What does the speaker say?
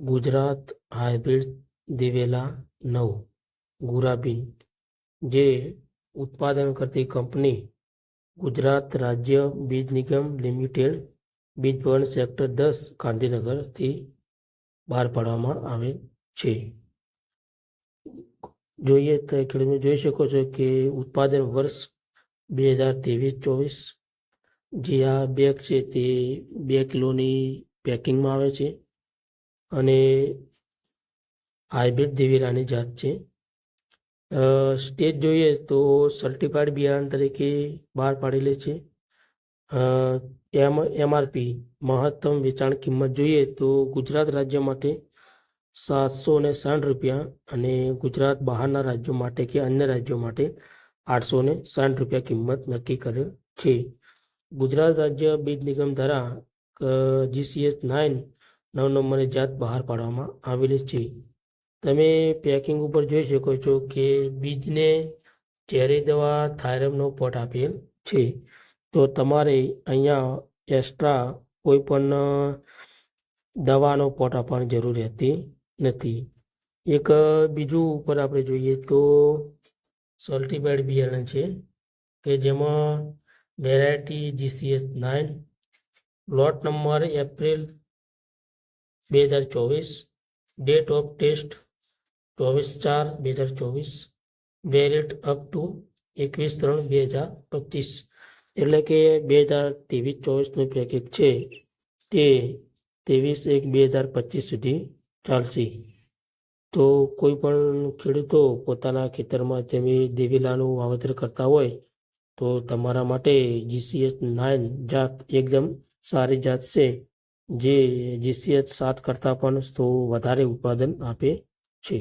Gujarat hybrid દિવેલા નવ, ગુરાબીન, જે ઉત્પાદન કરતી કંપની ગુજરાત રાજ્ય બીજ નિગમ લિમિટેડ બીજ ભવન સેક્ટર દસ ગાંધીનગરથી બહાર પાડવામાં આવે છે. જોઈએ તો ખેડૂતો જોઈ શકો છો કે ઉત્પાદન વર્ષ બે હજાર ત્રેવીસ ચોવીસ જે આ બેગ છે તે બે કિલોની પેકિંગમાં આવે છે. અને હાઇબ્રિડ દિવેલાની જાત છે. સ્ટેજ જોઈએ તો સર્ટિફાઈડ બિયારણ તરીકે બહાર પાડેલી છે. એમ એમઆરપી મહત્તમ વેચાણ કિંમત જોઈએ તો ગુજરાત રાજ્ય માટે સાતસો ને સાઠ રૂપિયા અને ગુજરાત બહારના રાજ્યો માટે કે અન્ય રાજ્યો માટે આઠસો ને સાઠ રૂપિયા કિંમત નક્કી કરેલ છે. ગુજરાત રાજ્ય બીજ નિગમ દ્વારા જીસીએસ નાઇન નવ નંબરની જાત બહાર પાડવામાં આવેલી છે. તમે પેકિંગ ઉપર જોઈ શકો છો કે બીજને ઝેરી દવા થાયરમનો પટ આપેલ છે. તો તમારે અહીંયા એક્સ્ટ્રા કોઈ પણ દવાનો પટ આપવાની જરૂર રહેતી નથી. એક બીજું ઉપર આપણે જોઈએ તો સલ્ટીફાઈડ બિયારણ છે કે જેમાં variety GCS nine lot number April બે હજાર ચોવીસ ડેટ ઓફ ટેસ્ટ ચોવીસ ચાર, બે હજાર ચોવીસ વેરિયન્ટ અપ ટુ એકવીસ ત્રણ, બે હજાર પચીસ. એટલે કે બે હજાર ત્રેવીસ ચોવીસનું પેકેજ છે તે ત્રેવીસ એક, બે હજાર પચીસ સુધી ચાલશે. તો કોઈ પણ ખેડૂતો પોતાના ખેતરમાં જેમ દેવીલાનું વાવેતર કરતા હોય તો તમારા માટે જીસીએસ નાઇન જાત એકદમ સારી જાત છે. જે જીસીએચ સાત કરતાં પણ તો વધારે ઉત્પાદન આપે છે.